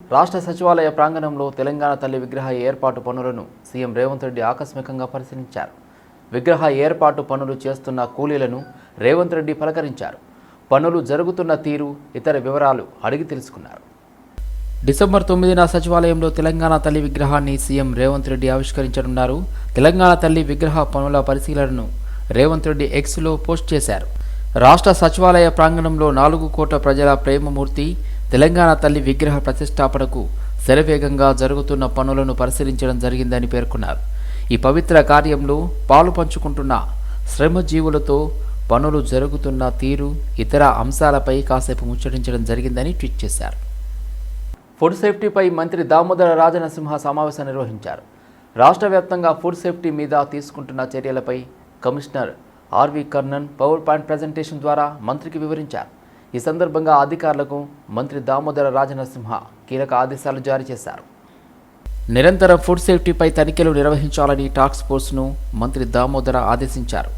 రాష్ట్ర సచివాలయ ప్రాంగణంలో తెలంగాణ తల్లి విగ్రహ ఏర్పాటు పనులను సీఎం రేవంత్ రెడ్డి ఆకస్మికంగా పరిశీలించారు. విగ్రహ ఏర్పాటు పనులు చేస్తున్న కూలీలను రేవంత్ రెడ్డి పలకరించారు. పనులు జరుగుతున్న తీరు ఇతర వివరాలు అడిగి తెలుసుకున్నారు. డిసెంబర్ తొమ్మిదిన సచివాలయంలో తెలంగాణ తల్లి విగ్రహాన్ని సీఎం రేవంత్ రెడ్డి ఆవిష్కరించనున్నారు. తెలంగాణ తల్లి విగ్రహ పనుల పరిశీలనను రేవంత్ రెడ్డి ఎక్స్లో పోస్ట్ చేశారు. రాష్ట్ర సచివాలయ ప్రాంగణంలో నాలుగు కోట్ల ప్రజల ప్రేమమూర్తి తెలంగాణ తల్లి విగ్రహ ప్రతిష్టాపనకు శరవేగంగా జరుగుతున్న పనులను పరిశీలించడం జరిగిందని పేర్కొన్నారు. ఈ పవిత్ర కార్యంలో పాలు పంచుకుంటున్న శ్రమజీవులతో పనులు జరుగుతున్న తీరు ఇతర అంశాలపై కాసేపు ముచ్చటించడం జరిగిందని ట్వీట్ చేశారు. ఫుడ్ సేఫ్టీపై మంత్రి దామోదర రాజనసింహ సమావేశం నిర్వహించారు. రాష్ట్ర వ్యాప్తంగా ఫుడ్ సేఫ్టీ మీద తీసుకుంటున్న చర్యలపై commissioner RV Karnan power point presentation ద్వారా మంత్రికి వివరించారు. ఈ సందర్భంగా అధికారులకు మంత్రి దామోదర రాజనరసింహ కీలక ఆదేశాలు జారీ చేశారు. నిరంతరం ఫుడ్ సేఫ్టీపై తనిఖీలు నిర్వహించాలని టాస్క్ ఫోర్స్ను మంత్రి దామోదర ఆదేశించారు.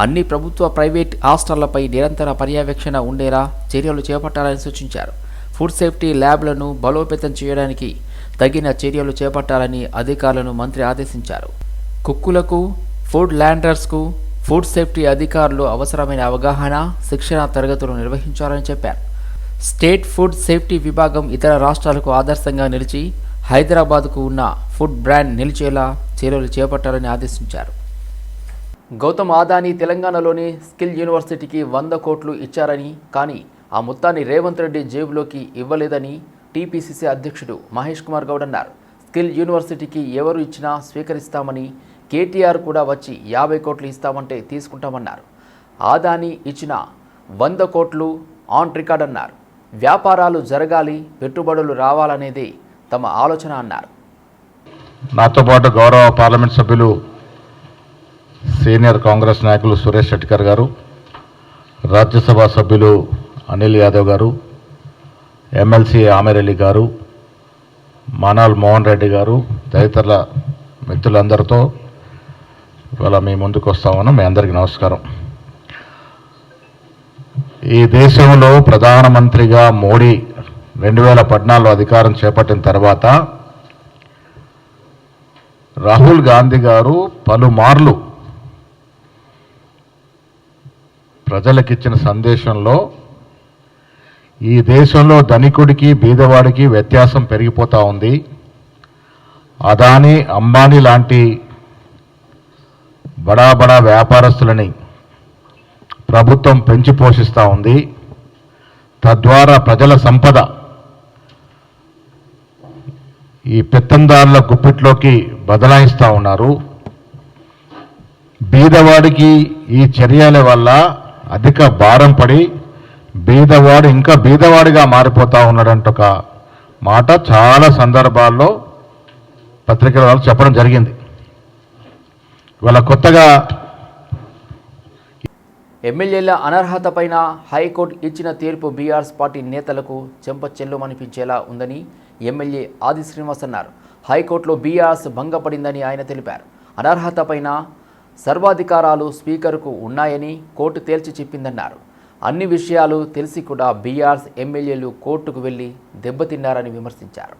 అన్ని ప్రభుత్వ ప్రైవేట్ హాస్టళ్ళపై నిరంతర పర్యవేక్షణ ఉండేలా చర్యలు చేపట్టాలని సూచించారు. ఫుడ్ సేఫ్టీ ల్యాబ్లను బలోపేతం చేయడానికి తగిన చర్యలు చేపట్టాలని అధికారులను మంత్రి ఆదేశించారు. కుక్కులకు ఫుడ్ ల్యాండర్స్కు ఫుడ్ సేఫ్టీ అధికారులు అవసరమైన అవగాహన శిక్షణ తరగతులు నిర్వహించాలని చెప్పారు. స్టేట్ ఫుడ్ సేఫ్టీ విభాగం ఇతర రాష్ట్రాలకు ఆదర్శంగా నిలిచి హైదరాబాద్కు ఉన్న ఫుడ్ బ్రాండ్ నిలిచేలా చర్యలు చేపట్టాలని ఆదేశించారు. గౌతమ్ ఆదాని తెలంగాణలోని స్కిల్ యూనివర్సిటీకి వంద కోట్లు ఇచ్చారని కానీ ఆ మొత్తాన్ని రేవంత్ రెడ్డి జేబులోకి ఇవ్వలేదని టీపీసీసీ అధ్యక్షుడు మహేష్ కుమార్ గౌడ్ అన్నారు. స్కిల్ యూనివర్సిటీకి ఎవరు ఇచ్చినా స్వీకరిస్తామని కేటీఆర్ కూడా వచ్చి యాభై కోట్లు ఇస్తామంటే తీసుకుంటామన్నారు. ఆదాని ఇచ్చిన వంద కోట్లు ఆన్ రికార్డ్ అన్నారు. వ్యాపారాలు జరగాలి పెట్టుబడులు రావాలనేది తమ ఆలోచన అన్నారు. నాతో పాటు గౌరవ పార్లమెంట్ సభ్యులు సీనియర్ కాంగ్రెస్ నాయకులు సురేష్ శెట్టికర్ గారు రాజ్యసభ సభ్యులు అనిల్ యాదవ్ గారు ఎమ్మెల్సీ ఆమెరెల్లి గారు మనాల్ మోహన్ రెడ్డి గారు తదితరుల మిత్రులందరితో ఇవాళ మీ ముందుకు వస్తామని మీ అందరికీ నమస్కారం. ఈ దేశంలో ప్రధానమంత్రిగా మోడీ రెండు వేల పద్నాలుగులో అధికారం చేపట్టిన తర్వాత రాహుల్ గాంధీ గారు పలుమార్లు ప్రజలకిచ్చిన సందేశంలో ఈ దేశంలో ధనికుడికి బీదవాడికి వ్యత్యాసం పెరిగిపోతూ ఉంది. అదాని అంబానీ లాంటి బడా బడా వ్యాపారస్తులని ప్రభుత్వం పెంచి పోషిస్తూ ఉంది. తద్వారా ప్రజల సంపద ఈ పెత్తందారుల గుప్పిట్లోకి బదలాయిస్తూ ఉన్నారు. బీదవాడికి ఈ చర్యల వల్ల అధిక భారం పడి బీదవాడు ఇంకా బీదవాడిగా మారిపోతూ ఉన్నాడంట ఒక మాట చాలా సందర్భాల్లో పత్రికల వాళ్ళు చెప్పడం జరిగింది. ఇవాళ కొత్తగా ఎమ్మెల్యేల అనర్హతపైన హైకోర్టు ఇచ్చిన తీర్పు బీఆర్ఎస్ పార్టీ నేతలకు చెంప చెల్లుమనిపించేలా ఉందని ఎమ్మెల్యే ఆది శ్రీనివాస్ అన్నారు. హైకోర్టులో బీఆర్ఎస్ భంగపడిందని ఆయన తెలిపారు. అనర్హతపైన సర్వాధికారాలు స్పీకర్కు ఉన్నాయని కోర్టు తేల్చి చెప్పిందన్నారు. అన్ని విషయాలు తెలిసి కూడా బీఆర్ఎస్ ఎమ్మెల్యేలు కోర్టుకు వెళ్ళి దెబ్బతిన్నారని విమర్శించారు.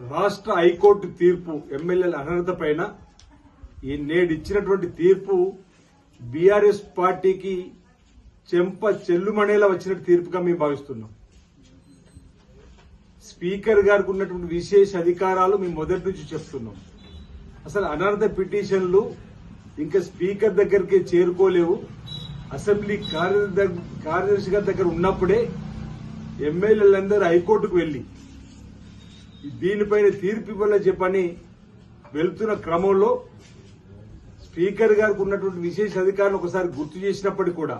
రాష్ట్ర హైకోర్టు తీర్పు ఎమ్మెల్యేల అనర్హత పైన ఈ నేడు ఇచ్చినటువంటి తీర్పు బీఆర్ఎస్ పార్టీకి చెంప చెల్లుమణేలా వచ్చిన తీర్పుగా మేము భావిస్తున్నాం. స్పీకర్ గారికి ఉన్నటువంటి విశేష అధికారాలు మేము మొదటి నుంచి చెప్తున్నాం. అసలు అనర్హత పిటిషన్లు ఇంకా స్పీకర్ దగ్గరికి చేరుకోలేవు. అసెంబ్లీ కార్య కార్యదర్శి గారి దగ్గర ఉన్నప్పుడే ఎమ్మెల్యేలందరూ హైకోర్టుకు వెళ్ళి దీనిపైన తీర్పు ఇవ్వాలని చెప్పని వెళ్తున్న క్రమంలో స్పీకర్ గారికి ఉన్నటువంటి విశేష అధికారులు ఒకసారి గుర్తు చేసినప్పటికీ కూడా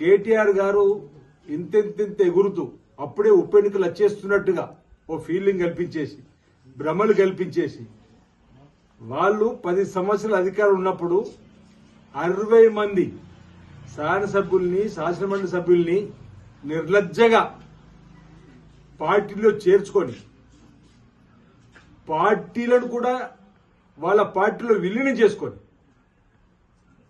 కేటీఆర్ గారు ఇంతెంతెంత ఎగురుతూ అప్పుడే ఉప ఎన్నికలు వచ్చేస్తున్నట్టుగా ఓ ఫీలింగ్ కల్పించేసి భ్రమలు కల్పించేసి వాళ్ళు పది సంవత్సరాల అధికారం ఉన్నప్పుడు అరవై మంది శాసనసభ్యుల్ని శాసనమండలి సభ్యుల్ని నిర్లజ్జగా పార్టీలో చేర్చుకొని పార్టీలను కూడా వాళ్ళ పార్టీలో విలీనం చేసుకొని.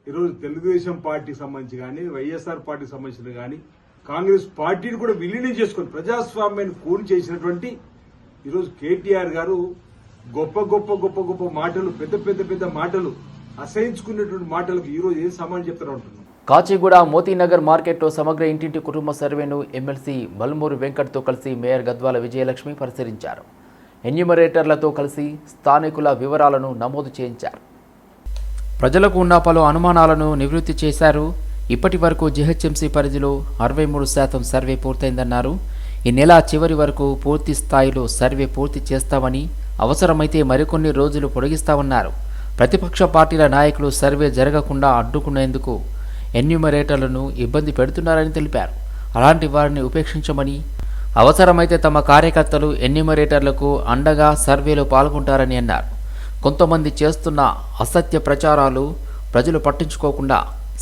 ఈరోజు తెలుగుదేశం పార్టీకి సంబంధించి కానీ వైఎస్ఆర్ పార్టీకి సంబంధించిన కానీ కాంగ్రెస్ పార్టీని కూడా విలీనం చేసుకొని ప్రజాస్వామ్యాన్ని కూని చేసినటువంటి ఈరోజు కేటీఆర్ గారు గొప్ప గొప్ప గొప్ప గొప్ప మాటలు పెద్ద పెద్ద పెద్ద మాటలు అసహించుకునేటువంటి మాటలకు ఈరోజు ఏం సమాధానం చెప్తారు అంటున్నాను. కాచిగూడ మోతీనగర్ మార్కెట్లో సమగ్ర ఇంటింటి కుటుంబ సర్వేను ఎమ్మెల్సీ బల్మూరు వెంకట్తో కలిసి మేయర్ గద్వాల విజయలక్ష్మి పరిశీలించారు. ఎన్యూమరేటర్లతో కలిసి స్థానికుల వివరాలను నమోదు చేయించారు. ప్రజలకు ఉన్న పలు అనుమానాలను నివృత్తి చేశారు. ఇప్పటి వరకు జిహెచ్ఎంసీ పరిధిలో అరవై మూడు శాతం సర్వే పూర్తయిందన్నారు. ఈ నెల చివరి వరకు పూర్తి స్థాయిలో సర్వే పూర్తి చేస్తామని అవసరమైతే మరికొన్ని రోజులు పొడిగిస్తామన్నారు. ప్రతిపక్ష పార్టీల నాయకులు సర్వే జరగకుండా అడ్డుకునేందుకు ఎన్యూమరేటర్లను ఇబ్బంది పెడుతున్నారని తెలిపారు. అలాంటి వారిని ఉపేక్షించమని అవసరమైతే తమ కార్యకర్తలు ఎన్యూమరేటర్లకు అండగా సర్వేలో పాల్గొంటారని అన్నారు. కొంతమంది చేస్తున్న అసత్య ప్రచారాలు ప్రజలు పట్టించుకోకుండా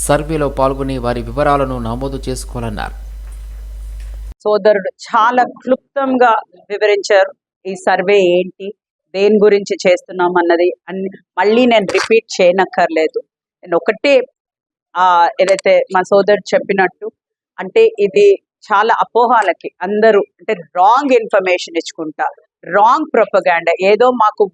సర్వేలో పాల్గొని వారి వివరాలను నమోదు చేసుకోవాలన్నారు. సోదరుడు చాలా క్లుప్తంగా వివరించారు ఈ సర్వే ఏంటి దేని గురించి చేస్తున్నాం అన్నది అన్ని మళ్ళీ నేను రిపీట్ చేయనక్కర్లేదు. నేను ఒకటే ఏదైతే మా సోదరుడు చెప్పినట్టు అంటే ఇది చాలా అపోహాలకి అందరూ అంటే రాంగ్ ఇన్ఫర్మేషన్ ఇచ్చుకుంటా రాంగ్ ప్రొపగాండా ఏదో మాకు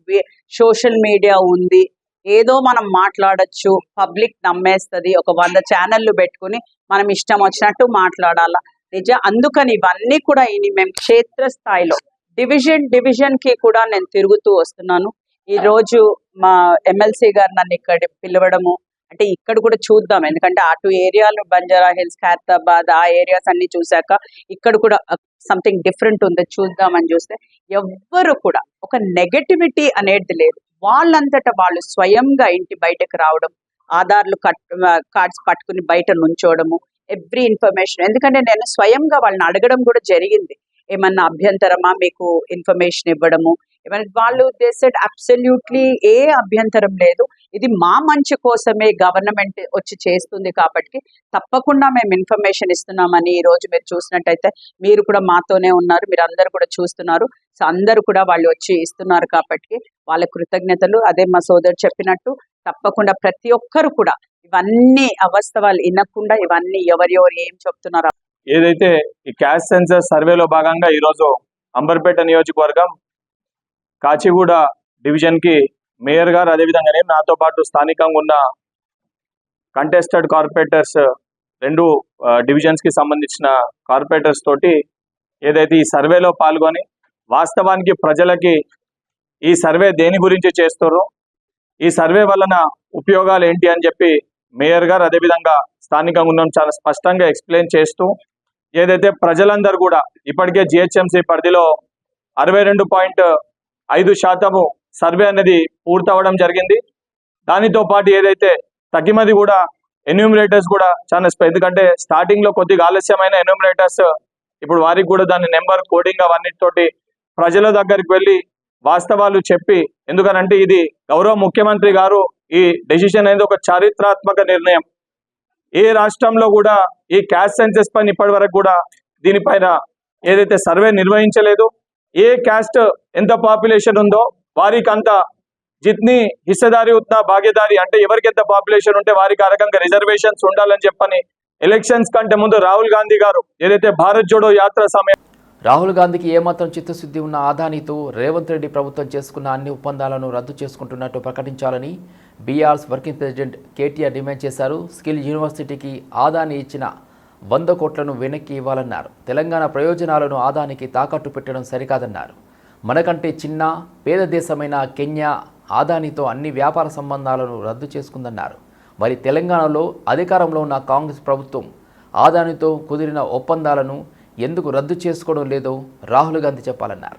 సోషల్ మీడియా ఉంది ఏదో మనం మాట్లాడొచ్చు పబ్లిక్ నమ్మేస్తుంది ఒక వంద ఛానళ్ళు పెట్టుకుని మనం ఇష్టం వచ్చినట్టు మాట్లాడాలా? నిజ అందుకని ఇవన్నీ కూడా ఇని మేము క్షేత్ర స్థాయిలో డివిజన్ డివిజన్కి కూడా నేను తిరుగుతూ వస్తున్నాను. ఈ రోజు మా ఎమ్మెల్సీ గారు నన్ను ఇక్కడ పిలవడము అంటే ఇక్కడ కూడా చూద్దాం. ఎందుకంటే అటు ఏరియాలు బంజారా హిల్స్ ఖైరతాబాద్ ఆ ఏరియాస్ అన్ని చూశాక ఇక్కడ కూడా సంథింగ్ డిఫరెంట్ ఉంది. చూద్దామని చూస్తే ఎవ్వరు కూడా ఒక నెగటివిటీ అనేది లేదు. వాళ్ళంతటా వాళ్ళు స్వయంగా ఇంటి బయటకు రావడం ఆధార్లు కట్ కార్డ్స్ పట్టుకుని బయట నుంచోవడము ఎవ్రీ ఇన్ఫర్మేషన్ ఎందుకంటే నేను స్వయంగా వాళ్ళని అడగడం కూడా జరిగింది. ఏమన్నా అభ్యంతరమా మీకు ఇన్ఫర్మేషన్ ఇవ్వడము? ఏమైనా వాళ్ళు దే సెడ్ అబ్సల్యూట్లీ ఏ అభ్యంతరం లేదు. ఇది మా మంచి కోసమే గవర్నమెంట్ వచ్చి చేస్తుంది కాబట్టి తప్పకుండా మేము ఇన్ఫర్మేషన్ ఇస్తున్నామని ఈ రోజు మీరు చూసినట్టయితే మీరు కూడా మాతోనే ఉన్నారు మీరు అందరు కూడా చూస్తున్నారు. సో అందరు కూడా వాళ్ళు వచ్చి ఇస్తున్నారు కాబట్టి వాళ్ళ కృతజ్ఞతలు. అదే మా సోదరు చెప్పినట్టు తప్పకుండా ప్రతి ఒక్కరు కూడా ఇవన్నీ అవస్థవాలు వినకుండా ఇవన్నీ ఎవరు ఎవరు ఏం చెప్తున్నారు ఏదైతే ఈ క్యాష్ సెన్సర్ సర్వేలో భాగంగా ఈరోజు అంబర్పేట నియోజకవర్గం కాచిగూడ డివిజన్కి మేయర్ గారు అదేవిధంగానే నాతో పాటు స్థానికంగా ఉన్న కంటెస్టెడ్ కార్పొరేటర్స్ రెండు డివిజన్స్కి సంబంధించిన కార్పొరేటర్స్ తోటి ఏదైతే ఈ సర్వేలో పాల్గొని వాస్తవానికి ప్రజలకి ఈ సర్వే దేని గురించి చేస్తారో ఈ సర్వే వలన ఉపయోగాలు ఏంటి అని చెప్పి మేయర్ గారు అదేవిధంగా స్థానికంగా ఉన్న చాలా స్పష్టంగా ఎక్స్ప్లెయిన్ చేస్తూ ఏదైతే ప్రజలందరూ కూడా ఇప్పటికే జిహెచ్ఎంసీ పరిధిలో అరవై రెండు పాయింట్ ఐదు శాతము సర్వే అనేది పూర్తవడం జరిగింది. దానితో పాటు ఏదైతే తగ్గిమది కూడా ఎన్యూమిరేటర్స్ కూడా చాలా ఎందుకంటే స్టార్టింగ్లో కొద్దిగా ఆలస్యమైన ఎన్యూమిరేటర్స్ ఇప్పుడు వారికి కూడా దాని నెంబర్ కోడింగ్ అవన్నిటితోటి ప్రజల దగ్గరికి వెళ్ళి వాస్తవాలు చెప్పి ఎందుకనంటే ఇది గౌరవ ముఖ్యమంత్రి గారు ఈ డెసిషన్ అనేది ఒక చారిత్రాత్మక నిర్ణయం. ఏ రాష్ట్రంలో కూడా ఈ క్యాస్ట్ సెన్సెస్ పైన ఇప్పటి వరకు కూడా దీనిపైన ఏదైతే సర్వే నిర్వహించలేదు ఏ క్యాస్ట్ ఎంత పాపులేషన్ ఉందో వారికి అంత జిత్ని హిస్సదారి ఉత్నా భాగ్యదారి అంటే ఎవరికి ఎంత పాపులేషన్ ఉంటే వారికి ఆ రకంగా రిజర్వేషన్స్ ఉండాలని చెప్పని ఎలక్షన్స్ కంటే ముందు రాహుల్ గాంధీ గారు ఏదైతే భారత్ జోడో యాత్ర సమయం రాహుల్ గాంధీకి ఏమాత్రం చిత్తశుద్ధి ఉన్న ఆదానితో రేవంత్ రెడ్డి ప్రభుత్వం చేసుకున్న అన్ని ఒప్పందాలను రద్దు చేసుకుంటున్నట్టు ప్రకటించాలని BRS working president KTR demand చేశారు. స్కిల్ యూనివర్సిటీకి ఆదాని ఇచ్చిన వంద కోట్లను వెనక్కి ఇవ్వాలన్నారు. తెలంగాణ ప్రయోజనాలను ఆదానికి తాకట్టు పెట్టడం సరికాదన్నారు. మనకంటే చిన్న పేద దేశమైన కెన్యా ఆదానితో అన్ని వ్యాపార సంబంధాలను రద్దు చేసుకుందన్నారు. మరి తెలంగాణలో అధికారంలో ఉన్న కాంగ్రెస్ ప్రభుత్వం ఆదానితో కుదిరిన ఒప్పందాలను ఎందుకు రద్దు చేసుకోవడం లేదో రాహుల్ గాంధీ చెప్పాలన్నారు.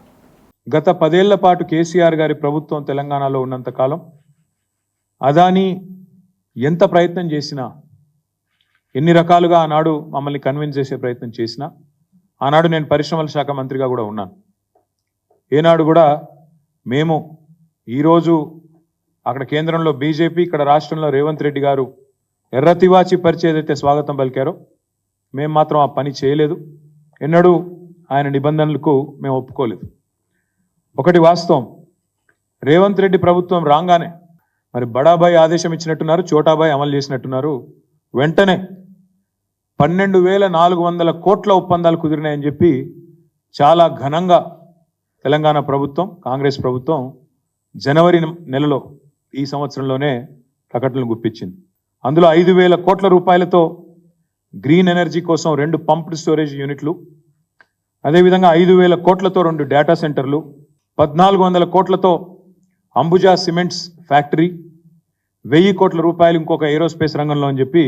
గత పదేళ్ళ పాటు కేసీఆర్ గారి ప్రభుత్వం తెలంగాణలో ఉన్నంతకాలం అదాని ఎంత ప్రయత్నం చేసినా ఎన్ని రకాలుగా ఆనాడు మమ్మల్ని కన్విన్స్ చేసే ప్రయత్నం చేసినా ఆనాడు నేను పరిశ్రమల శాఖ మంత్రిగా కూడా ఉన్నాను. ఏనాడు కూడా మేము ఈరోజు అక్కడ కేంద్రంలో బీజేపీ ఇక్కడ రాష్ట్రంలో రేవంత్ రెడ్డి గారు ఎర్ర తివాచి ఏదైతే స్వాగతం పలికారో మేము మాత్రం ఆ పని చేయలేదు. ఎన్నడూ ఆయన నిబంధనలకు మేము ఒప్పుకోలేదు. ఒకటి వాస్తవం రేవంత్ రెడ్డి ప్రభుత్వం రాగానే మరి బడాబాయ్ ఆదేశం ఇచ్చినట్టున్నారు చోటాబాయ్ అమలు చేసినట్టున్నారు. వెంటనే పన్నెండు వేల నాలుగు వందల కోట్ల ఒప్పందాలు కుదిరినాయని చెప్పి చాలా ఘనంగా తెలంగాణ ప్రభుత్వం కాంగ్రెస్ ప్రభుత్వం జనవరి నెలలో ఈ సంవత్సరంలోనే ప్రకటనలు గుప్పించింది. అందులో ఐదు వేల కోట్ల రూపాయలతో గ్రీన్ ఎనర్జీ కోసం రెండు పంప్డ్ స్టోరేజ్ యూనిట్లు అదేవిధంగా ఐదు వేల కోట్లతో రెండు డేటా సెంటర్లు పద్నాలుగు వందల కోట్లతో అంబుజా సిమెంట్స్ ఫ్యాక్టరీ వెయ్యి కోట్ల రూపాయలు ఇంకొక ఏరోస్పేస్ రంగంలో అని చెప్పి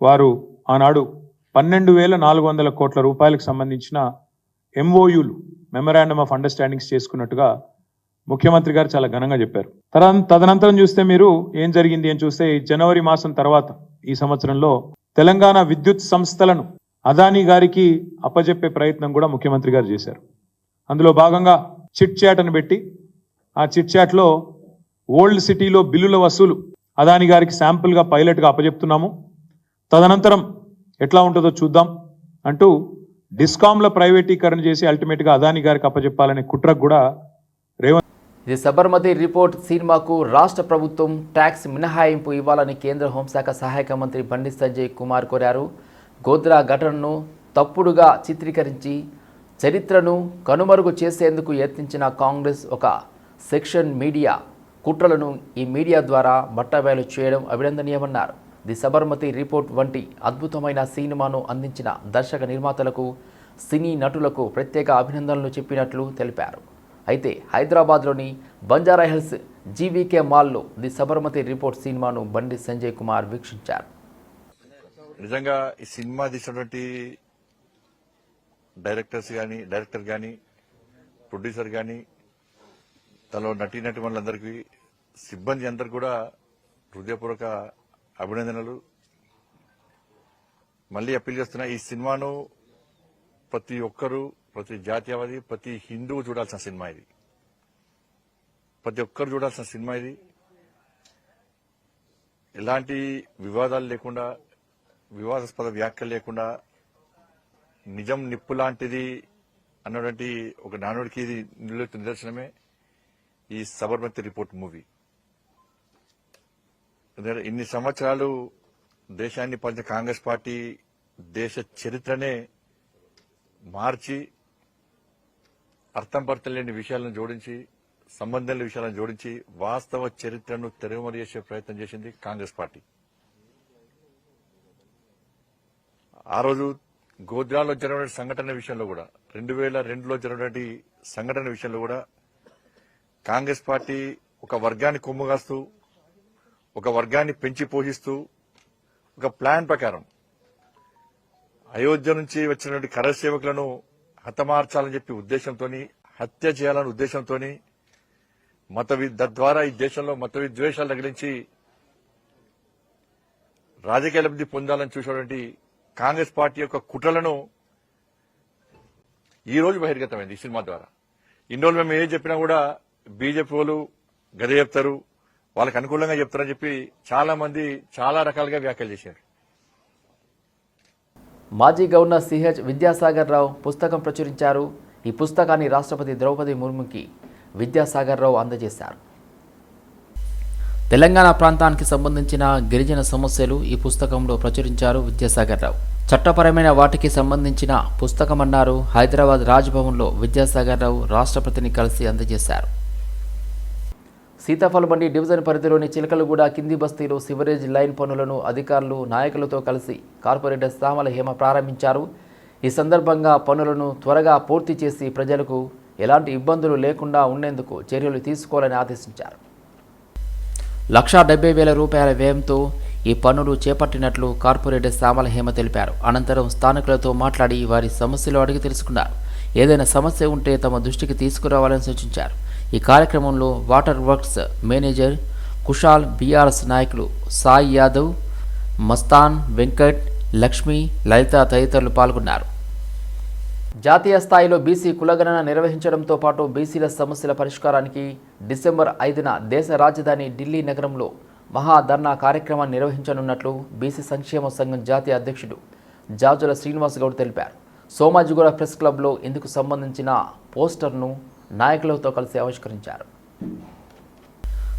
వారు ఆనాడు పన్నెండు వేల నాలుగు వందల కోట్ల రూపాయలకు సంబంధించిన ఎంఓయులు మెమరాండమ్ ఆఫ్ అండర్స్టాండింగ్స్ చేసుకున్నట్టుగా ముఖ్యమంత్రి గారు చాలా ఘనంగా చెప్పారు. తర్వాత తదనంతరం చూస్తే మీరు ఏం జరిగింది అని చూస్తే ఈ జనవరి మాసం తర్వాత ఈ సంవత్సరంలో తెలంగాణ విద్యుత్ సంస్థలను అదానీ గారికి అప్పజెప్పే ప్రయత్నం కూడా ముఖ్యమంత్రి గారు చేశారు. అందులో భాగంగా చిట్ చాట్ అని పెట్టి ఆ చిట్ చాట్లో ఓల్డ్ సిటీలో బిల్లుల వసూలు అదాని గారికి శాంపుల్గా పైలట్గా అప్పజెప్తున్నాము. తదనంతరం ఎట్లా ఉంటుందో చూద్దాం అంటూ డిస్కామ్ల ప్రైవేటీకరణ చేసి అల్టిమేట్గా అదాని గారికి అప్పజెప్పాలనే కుట్రకు కూడా రేవంత్ ఇది సబర్మతి రిపోర్ట్ సినిమాకు రాష్ట్ర ప్రభుత్వం ట్యాక్స్ మినహాయింపు ఇవ్వాలని కేంద్ర హోంశాఖ సహాయక మంత్రి బండి సంజయ్ కుమార్ కోరారు. గోద్రా ఘటనను తప్పుడుగా చిత్రీకరించి చరిత్రను కనుమరుగు చేసేందుకు యత్నించిన కాంగ్రెస్ ఒక సెక్షన్ మీడియా కుట్రలను ఈ మీడియా ద్వారా బట్టబయలు చేయడం అభినందనీయమన్నారు. ది సబర్మతి రిపోర్ట్ వంటి అద్భుతమైన సినిమాను అందించిన దర్శక నిర్మాతలకు సినీ నటులకు ప్రత్యేక అభినందనలు చెప్పినట్లు తెలిపారు. అయితే హైదరాబాద్లోని బంజారా హిల్స్ జీవీకే మాల్లో ది సబర్మతి రిపోర్ట్ సినిమాను బండి సంజయ్ కుమార్ వీక్షించారు. నిజంగా ఈ సినిమా తీసినటువంటి డైరెక్టర్స్ కానీ డైరెక్టర్ కానీ ప్రొడ్యూసర్ కానీ తనలో నటీనటి వాళ్ళందరికీ సిబ్బంది అందరు కూడా హృదయపూర్వక అభినందనలు. మళ్ళీ అప్పీల్ చేస్తున్నా ఈ సినిమాను ప్రతి ఒక్కరూ ప్రతి జాతీయవాది ప్రతి హిందువు చూడాల్సిన సినిమా ఇది. ప్రతి ఒక్కరు చూడాల్సిన సినిమా ఇది. ఎలాంటి వివాదాలు లేకుండా వివాదాస్పద వ్యాఖ్యలు లేకుండా నిజం నిప్పు లాంటిది అన్నటువంటి ఒక నానుడికి ఇది నిలువెత్తు నిదర్శనమే ఈ సబర్మతి రిపోర్ట్ మూవీ. ఇన్ని సంవత్సరాలు దేశాన్ని పంచ కాంగ్రెస్ పార్టీ దేశ చరిత్రనే మార్చి అర్థం లేని విషయాలను జోడించి సంబంధం లేని విషయాలను జోడించి వాస్తవ చరిత్రను తెరమరి చేసే ప్రయత్నం చేసింది కాంగ్రెస్ పార్టీ. ఆ రోజు గోద్రాలో జరిగిన సంఘటన విషయంలో కూడా రెండు వేల రెండులో జరిగినటువంటి సంఘటన విషయంలో కూడా కాంగ్రెస్ పార్టీ ఒక వర్గాన్ని కొమ్ముగాస్తూ ఒక వర్గాన్ని పెంచి పోషిస్తూ ఒక ప్లాన్ ప్రకారం అయోధ్య నుంచి వచ్చినటువంటి కర సేవకులను హతమార్చాలని చెప్పి ఉద్దేశంతో హత్య చేయాలనే ఉద్దేశంతో మత తద్వారా ఈ దేశంలో మత విద్వేషాలు తగిలించి రాజకీయ లబ్ధి పొందాలని చూసినటువంటి కాంగ్రెస్ పార్టీ యొక్క కుట్రలను ఈ రోజు బహిర్గతమైంది ఈ సినిమా ద్వారా. ఇన్ని రోజులు మేము ఏం చెప్పినా కూడా బీజేపీ వాళ్ళు గదే చెప్తారు. వాళ్ళకి అనుకూలంగా చెప్తారని చెప్పి చాలా మంది చాలా రకాలుగా వ్యాఖ్యలు చేశారు. మాజీ గవర్నర్ సిహెచ్ విద్యాసాగర్ రావు పుస్తకం ప్రచురించారు. ఈ పుస్తకాన్ని రాష్ట్రపతి ద్రౌపది ముర్ముకి విద్యాసాగర్ రావు అందజేశారు. తెలంగాణ ప్రాంతానికి సంబంధించిన గిరిజన సమస్యలు ఈ పుస్తకంలో ప్రచురించారు విద్యాసాగర్ రావు. చట్టపరమైన వాటికి సంబంధించిన పుస్తకం అన్నారు హైదరాబాద్ రాజ్భవన్లో విద్యాసాగర్ రావు రాష్ట్రపతిని కలిసి అందజేశారు. సీతాఫలమండి డివిజన్ పరిధిలోని చిలకలగూడ కింది బస్తీలో సివరేజ్ లైన్ పనులను అధికారులు నాయకులతో కలిసి కార్పొరేటర్ సామల హేమ ప్రారంభించారు. ఈ సందర్భంగా పనులను త్వరగా పూర్తి చేసి ప్రజలకు ఎలాంటి ఇబ్బందులు లేకుండా ఉండేందుకు చర్యలు తీసుకోవాలని ఆదేశించారు. లక్షా డెబ్బై వేల రూపాయల వ్యయంతో ఈ పనులు చేపట్టినట్లు కార్పొరేటర్ సామల హేమ తెలిపారు. అనంతరం స్థానికులతో మాట్లాడి వారి సమస్యలు అడిగి తెలుసుకున్నారు. ఏదైనా సమస్య ఉంటే తమ దృష్టికి తీసుకురావాలని సూచించారు. ఈ కార్యక్రమంలో water works manager Kushal BRS నాయకులు సాయి యాదవ్ మస్తాన్ వెంకట్ లక్ష్మి లలిత తదితరులు పాల్గొన్నారు. జాతీయ స్థాయిలో బీసీ కులగణన నిర్వహించడంతో పాటు బీసీల సమస్యల పరిష్కారానికి డిసెంబర్ ఐదున దేశ రాజధాని ఢిల్లీ నగరంలో మహాధర్నా కార్యక్రమాన్ని నిర్వహించనున్నట్లు బీసీ సంక్షేమ సంఘం జాతీయ అధ్యక్షుడు జాజుల శ్రీనివాస్ గౌడ్ తెలిపారు. సోమాజిగూడ ప్రెస్ క్లబ్లో ఇందుకు సంబంధించిన పోస్టర్ను నాయకులతో కలిసి ఆవిష్కరించారు.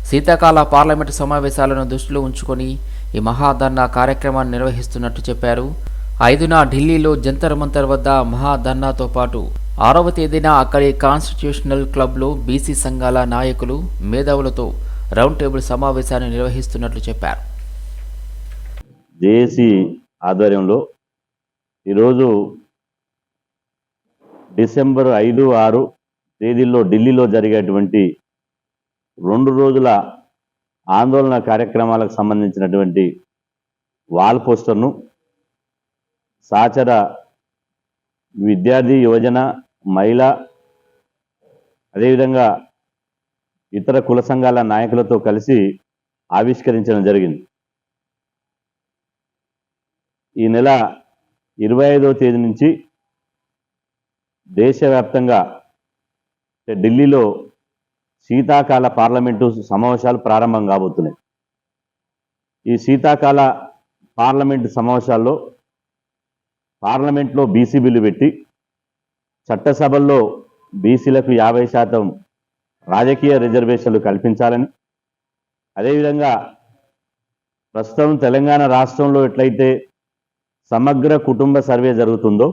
శీతాకాల పార్లమెంటు సమావేశాలను దృష్టిలో ఉంచుకొని ఈ మహాధర్నా కార్యక్రమాన్ని నిర్వహిస్తున్నట్టు చెప్పారు. ఐదున ఢిల్లీలో జంతర్ మంతర్ వద్ద మహాధర్నాతో పాటు ఆరవ తేదీన అక్కడి కాన్స్టిట్యూషనల్ క్లబ్లో బీసీ సంఘాల నాయకులు మేధావులతో రౌండ్ టేబుల్ సమావేశాన్ని నిర్వహిస్తున్నట్లు చెప్పారు. జేఏసీ ఆధ్వర్యంలో ఈరోజు డిసెంబర్ ఐదు ఆరు తేదీల్లో ఢిల్లీలో జరిగేటువంటి రెండు రోజుల ఆందోళన కార్యక్రమాలకు సంబంధించినటువంటి వాల్ పోస్టర్ను సాచర విద్యార్థి యువజన మహిళ అదేవిధంగా ఇతర కుల సంఘాల నాయకులతో కలిసి ఆవిష్కరించడం జరిగింది. ఈ నెల ఇరవై ఐదవ తేదీ నుంచి దేశవ్యాప్తంగా అంటే ఢిల్లీలో శీతాకాల పార్లమెంటు సమావేశాలు ప్రారంభం కాబోతున్నాయి. ఈ శీతాకాల పార్లమెంటు సమావేశాల్లో పార్లమెంట్లో బీసీ బిల్లు పెట్టి చట్టసభల్లో బీసీలకు యాభై శాతం రాజకీయ రిజర్వేషన్లు కల్పించాలని అదేవిధంగా ప్రస్తుతం తెలంగాణ రాష్ట్రంలో ఎట్లయితే సమగ్ర కుటుంబ సర్వే జరుగుతుందో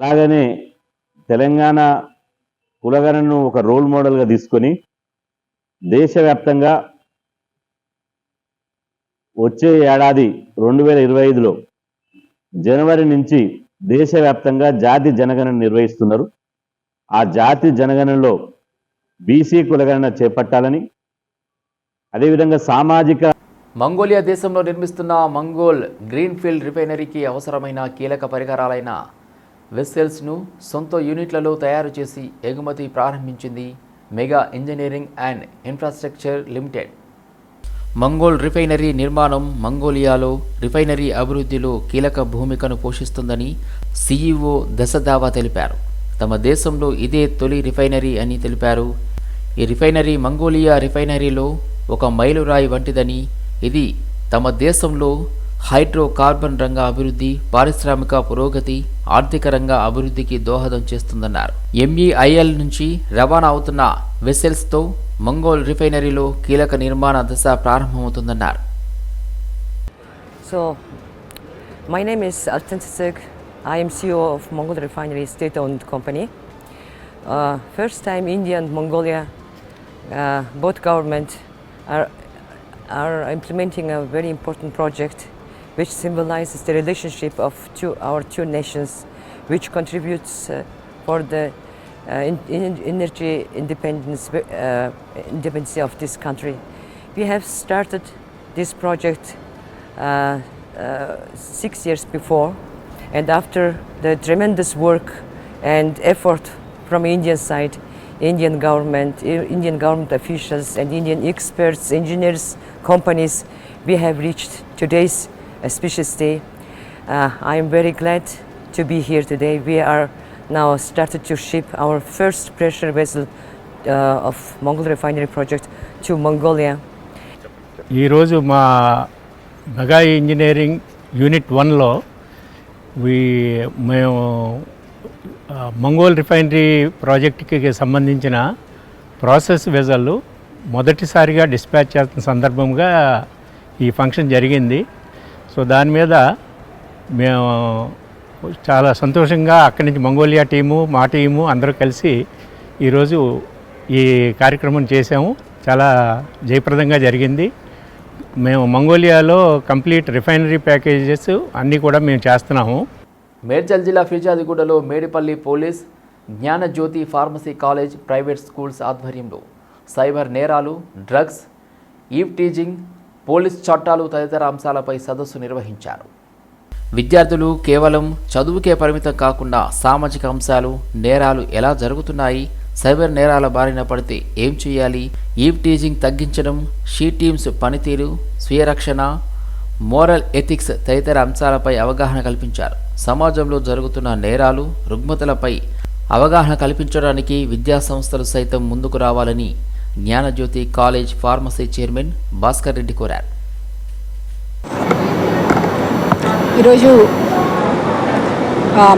అలాగనే తెలంగాణ కులగణను ఒక రోల్ మోడల్గా తీసుకొని దేశవ్యాప్తంగా వచ్చే ఏడాది రెండు వేల ఇరవై ఐదులో జనవరి నుంచి దేశవ్యాప్తంగా జాతి జనగణన నిర్వహిస్తున్నారు. ఆ జాతి జనగణనలో బీసీ కులగణన చేపట్టాలని అదేవిధంగా సామాజిక మంగోలియా దేశంలో నిర్మిస్తున్న మంగోల్ గ్రీన్ఫీల్డ్ రిఫైనరీకి అవసరమైన కీలక పరికరాలైన వెస్సెల్స్ను సొంత యూనిట్లలో తయారు చేసి ఎగుమతి ప్రారంభించింది Mega engineering and infrastructure limited. Mongol refinery నిర్మాణం మంగోలియాలో రిఫైనరీ అభివృద్ధిలో కీలక భూమికను పోషిస్తుందని సీఈఓ దశదావా తెలిపారు. తమ దేశంలో ఇదే తొలి రిఫైనరీ అని తెలిపారు. ఈ రిఫైనరీ మంగోలియా రిఫైనరీలో ఒక మైలురాయి వంటిదని ఇది తమ దేశంలో హైడ్రో కార్బన్ రంగ అభివృద్ధి పారిశ్రామిక పురోగతి ఆర్థిక రంగ అభివృద్ధికి దోహదం చేస్తుందన్నారు. ఎంఈఐఎల్ నుంచి రవాణా అవుతున్న వెసెల్స్తో మంగోల్ రిఫైనరీలో కీలక నిర్మాణ దశ ప్రారంభమవుతుందన్నారు. So my name is Archan sick I'm CEO of refinery state own company first time India and Mongolia both government are implementing a very important project which symbolizes the relationship of two, our two nations, which contributes uh, for the uh, in, in energy independence, uh, independence of this country. We have started this project uh, uh, six years before, and after the tremendous work and effort from Indian side, Indian government, Indian government officials, and Indian experts, engineers, companies, we have reached today's a special day. Uh, I am very glad to be here today. We are now started to ship our first pressure vessel uh, of Mongol refinery project to Mongolia. ఈరోజు మా mega engineering unit వన్లో మేము Mongol refinery ప్రాజెక్ట్కి సంబంధించిన process వెజల్లు మొదటిసారిగా dispatch చేస్తున్న సందర్భంగా ఈ ఫంక్షన్ జరిగింది సో దాని మీద మేము చాలా సంతోషంగా అక్కడి నుంచి మంగోలియా టీము మా టీము అందరూ కలిసి ఈరోజు ఈ కార్యక్రమం చేసాము చాలా జయప్రదంగా జరిగింది. మేము మంగోలియాలో కంప్లీట్ రిఫైనరీ ప్యాకేజెస్ అన్నీ కూడా మేము చేస్తున్నాము. మేడ్చల్ జిల్లా ఫిర్జాదిగూడలో Medipalli police Gnanajyothi pharmacy college private schools ఆధ్వర్యంలో సైబర్ నేరాలు డ్రగ్స్ ఈవ్ టీజింగ్ పోలీస్ చట్టాలు తదితర అంశాలపై సదస్సు నిర్వహించారు. విద్యార్థులు కేవలం చదువుకే పరిమితం కాకుండా సామాజిక అంశాలు నేరాలు ఎలా జరుగుతున్నాయి సైబర్ నేరాల బారిన పడితే ఏం చేయాలి ఈవ్ టీజింగ్ తగ్గించడం షీ టీమ్స్ పనితీరు స్వీయరక్షణ మోరల్ ఎథిక్స్ తదితర అంశాలపై అవగాహన కల్పించారు. సమాజంలో జరుగుతున్న నేరాలు రుగ్మతలపై అవగాహన కల్పించడానికి విద్యా సంస్థలు సైతం ముందుకు రావాలని Gnanajyothi college pharmacy chairman Bhaskar Reddy కోరారు. ఈరోజు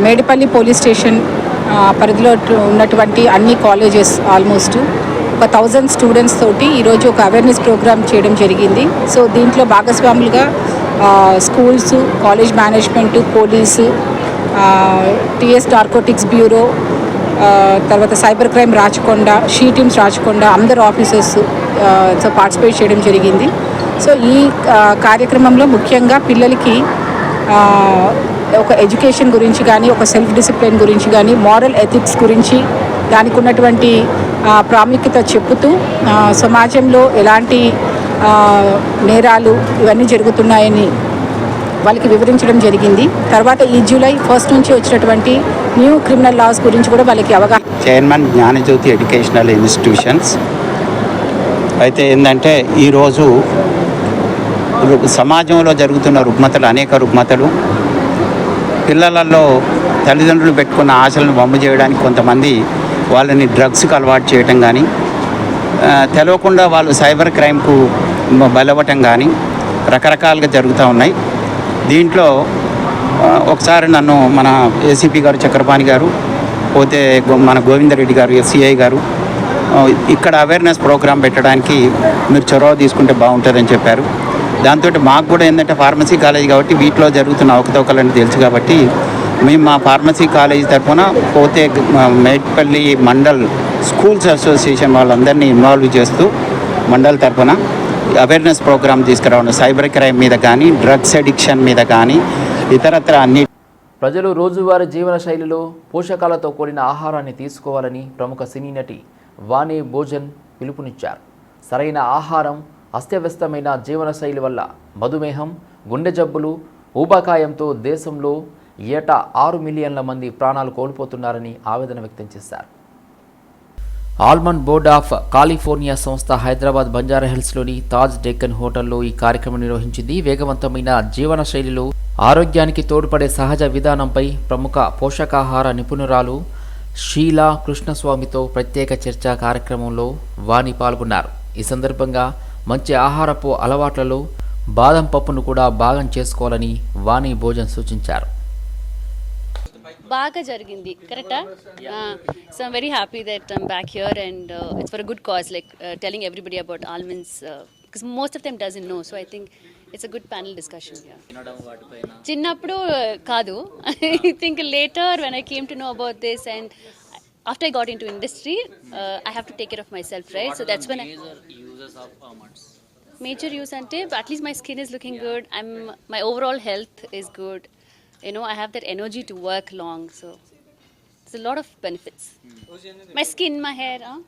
మేడిపల్లి పోలీస్ స్టేషన్ పరిధిలో ఉన్నటువంటి అన్ని కాలేజెస్ ఆల్మోస్ట్ ఒక థౌజండ్ స్టూడెంట్స్ తోటి ఈరోజు ఒక అవేర్నెస్ ప్రోగ్రామ్ చేయడం జరిగింది. సో దీంట్లో భాగస్వాములుగా schools college management police TS narcotics bureau తర్వాత cyber crime Rachakonda she teams Rachakonda అందరు ఆఫీసర్స్ సో పార్టిసిపేట్ చేయడం జరిగింది. సో ఈ కార్యక్రమంలో ముఖ్యంగా పిల్లలకి ఒక ఎడ్యుకేషన్ గురించి కానీ ఒక సెల్ఫ్ డిసిప్లిన్ గురించి కానీ మారల్ ఎథిక్స్ గురించి దానికి ఉన్నటువంటి ప్రాముఖ్యత చెప్పుతూ సమాజంలో ఎలాంటి నేరాలు ఇవన్నీ జరుగుతున్నాయని వాళ్ళకి వివరించడం జరిగింది. తర్వాత ఈ జూలై ఫస్ట్ నుంచి వచ్చినటువంటి న్యూ క్రిమినల్ లాస్ గురించి కూడా వాళ్ళకి అవగాహన చైర్మన్ జ్ఞానజ్యోతి ఎడ్యుకేషనల్ ఇన్స్టిట్యూషన్స్. అయితే ఏంటంటే ఈరోజు సమాజంలో జరుగుతున్న రుగ్మతలు అనేక రుగ్మతలు పిల్లలలో తల్లిదండ్రులు పెట్టుకున్న ఆశలను బొమ్మ చేయడానికి కొంతమంది వాళ్ళని డ్రగ్స్కి అలవాటు చేయటం కానీ తెలవకుండా వాళ్ళు సైబర్ క్రైమ్కు బలవటం కానీ రకరకాలుగా జరుగుతూ ఉన్నాయి. దీంట్లో ఒకసారి నన్ను మన ఏసీపీ గారు చక్రపాణి గారు పోతే మన గోవిందరెడ్డి గారు ఎస్సీఐ గారు ఇక్కడ అవేర్నెస్ ప్రోగ్రామ్ పెట్టడానికి మీరు చొరవ తీసుకుంటే బాగుంటుందని చెప్పారు. దాంతో మాకు కూడా ఏంటంటే ఫార్మసీ కాలేజ్ కాబట్టి వీటిలో జరుగుతున్న అవకతవకలని తెలుసు కాబట్టి మేము మా ఫార్మసీ కాలేజ్ తరఫున పోతే మేట్పల్లి మండల్ స్కూల్స్ అసోసియేషన్ వాళ్ళందరినీ ఇన్వాల్వ్ చేస్తూ మండల్ తరఫున అవేర్నెస్ ప్రోగ్రామ్ తీసుకురావడం సైబర్ క్రైమ్ మీద కానీ డ్రగ్స్ అడిక్షన్ మీద కానీ ఇతరత్ర అన్ని ప్రజలు రోజువారీ జీవన శైలిలో పోషకాలతో కూడిన ఆహారాన్ని తీసుకోవాలని ప్రముఖ సినీ నటి వాణి భోజన్ పిలుపునిచ్చారు. సరైన ఆహారం అస్తవ్యస్తమైన జీవనశైలి వల్ల మధుమేహం గుండె జబ్బులు ఊబకాయంతో దేశంలో ఏటా ఆరు మిలియన్ల మంది ప్రాణాలు కోల్పోతున్నారని ఆవేదన వ్యక్తం చేశారు. ఆల్మండ్ బోర్డ్ ఆఫ్ కాలిఫోర్నియా సంస్థ హైదరాబాద్ బంజారాహిల్స్లోని తాజ్ డెక్కన్ హోటల్లో ఈ కార్యక్రమం నిర్వహించింది. వేగవంతమైన జీవన శైలిలో ఆరోగ్యానికి తోడ్పడే సహజ విధానంపై ప్రముఖ పోషకాహార నిపుణురాలు షీలా కృష్ణస్వామితో ప్రత్యేక చర్చా కార్యక్రమంలో వాణి పాల్గొన్నారు. ఈ సందర్భంగా మంచి ఆహారపు అలవాట్లలో బాదం పప్పును కూడా భాగం చేసుకోవాలని వాణి భోజన్ సూచించారు. బాగా జరిగింది కరెక్టా so I'm very happy that I'm back here and it's for a good cause like telling everybody about almonds because most of them doesn't know so I think it's a good panel discussion చిన్నప్పుడు uh, కాదు. I think later when I came to know about this and after I got into industry I have to take care of myself right so that's when major use అంటే at least my skin is looking good I'm my overall health is good you know i have that energy to work long so it's a lot of benefits my skin my hair huh?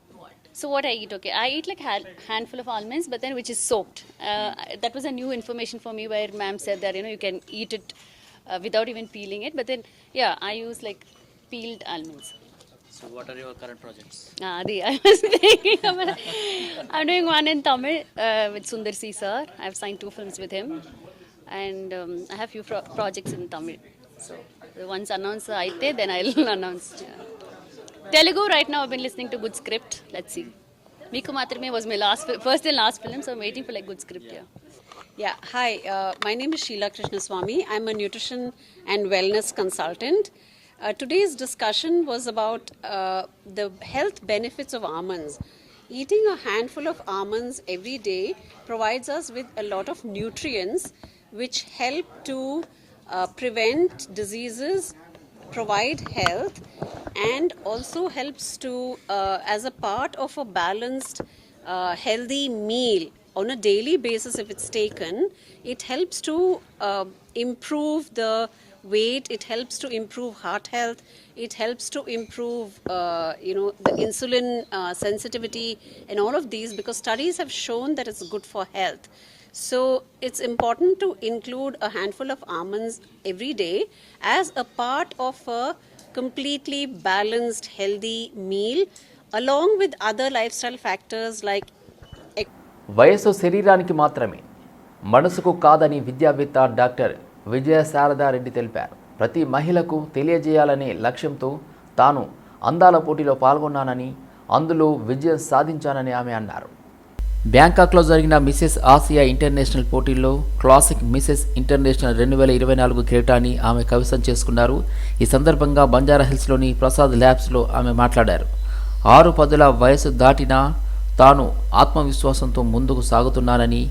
so what i eat okay i eat like a handful of almonds but then which is soaked uh, that was a new information for me where ma'am said that you know you can eat it uh, without even peeling it but then yeah i use like peeled almonds So, what are your current projects? Ah, Adi, I was thinking about I'm doing one in Tamil uh, with Sundar C sir. I've signed two films with him, and um, I have few pro- projects in Tamil. So once announced aite, then I'll announce. Yeah. Telugu right now I've been listening to good script. Let's see. Miku Matrame was my last, first and last film, so I'm waiting for like good script. Yeah. Yeah, hi. Uh, my name is Sheila Krishnaswamy. I'm a nutrition and wellness consultant. Uh, today's discussion was about uh, the health benefits of almonds. Eating a handful of almonds every day provides us with a lot of nutrients which help to uh, prevent diseases, provide health, and also helps to, uh, as a part of a balanced, uh, healthy meal on a daily basis, if it's taken, it helps to uh, improve the weight. It helps to improve heart health. It helps to improve, uh, you know, the insulin uh, sensitivity and all of these because studies have shown that it's good for health. So it's important to include a handful of almonds every day as a part of a completely balanced, healthy meal, along with other lifestyle factors like వయస్సు శరీరానికి మాత్రమే మనసుకు కాదని విద్యావేత్త doctor విజయ శారదారెడ్డి తెలిపారు ప్రతి మహిళకు తెలియజేయాలనే లక్ష్యంతో తాను అందాల పోటీలో పాల్గొన్నానని అందులో విజయం సాధించానని ఆమె అన్నారు బ్యాంకాక్లో జరిగిన మిసెస్ ఆసియా ఇంటర్నేషనల్ పోటీల్లో క్లాసిక్ మిసెస్ ఇంటర్నేషనల్ రెండు వేల ఇరవై నాలుగు కిరీటాన్ని ఆమె కవిసం చేసుకున్నారు. ఈ సందర్భంగా బంజారాహిల్స్లోని ప్రసాద్ ల్యాబ్స్లో ఆమె మాట్లాడారు. ఆరు పదుల వయసు దాటినా తాను ఆత్మవిశ్వాసంతో ముందుకు సాగుతున్నానని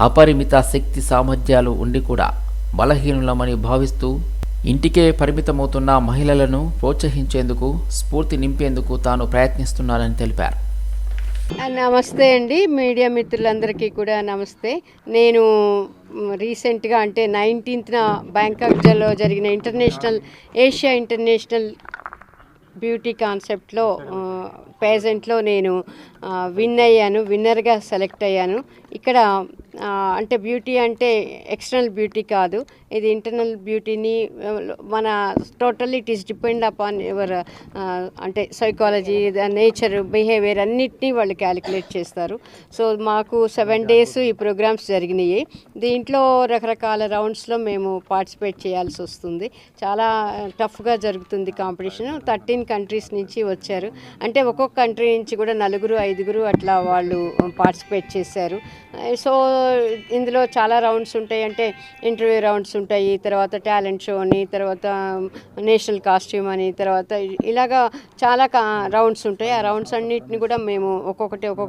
అపరిమిత శక్తి సామర్థ్యాలు ఉండి కూడా బలహీనులమని భావిస్తూ ఇంటికే పరిమితమవుతున్న మహిళలను ప్రోత్సహించేందుకు స్ఫూర్తి నింపేందుకు తాను ప్రయత్నిస్తున్నానని తెలిపారు. నమస్తే అండి. మీడియా మిత్రులందరికీ కూడా నమస్తే. నేను రీసెంట్గా అంటే నైన్టీన్త్న బ్యాంకాక్లో జరిగిన ఇంటర్నేషనల్ ఏషియా ఇంటర్నేషనల్ బ్యూటీ కాన్సెప్ట్లో పేజెంట్లో నేను విన్ అయ్యాను. విన్నర్గా సెలెక్ట్ అయ్యాను. ఇక్కడ అంటే బ్యూటీ అంటే ఎక్స్టర్నల్ బ్యూటీ కాదు. ఇది ఇంటర్నల్ బ్యూటీని మన totally it is depend upon your అంటే సైకాలజీ నేచర్ బిహేవియర్ అన్నిటినీ వాళ్ళు క్యాలిక్యులేట్ చేస్తారు. సో మాకు సెవెన్ డేస్ ఈ ప్రోగ్రామ్స్ జరిగినాయి. దీంట్లో రకరకాల రౌండ్స్లో మేము పార్టిసిపేట్ చేయాల్సి వస్తుంది. చాలా టఫ్గా జరుగుతుంది కాంపిటీషన్. థర్టీన్ కంట్రీస్ నుంచి వచ్చారు. అంటే ఒక్కొక్క కంట్రీ నుంచి కూడా నలుగురు ఐదుగురు అట్లా వాళ్ళు పార్టిసిపేట్ చేశారు. సో ఇందులో చాలా రౌండ్స్ ఉంటాయి. అంటే ఇంటర్వ్యూ రౌండ్స్ ఉంటాయి. తర్వాత టాలెంట్ షో అని తర్వాత నేషనల్ కాస్ట్యూమ్ అని తర్వాత ఇలాగా చాలా రౌండ్స్ ఉంటాయి. ఆ రౌండ్స్ అన్నిటిని కూడా మేము ఒక్కొక్కటి ఒక్కొక్కటి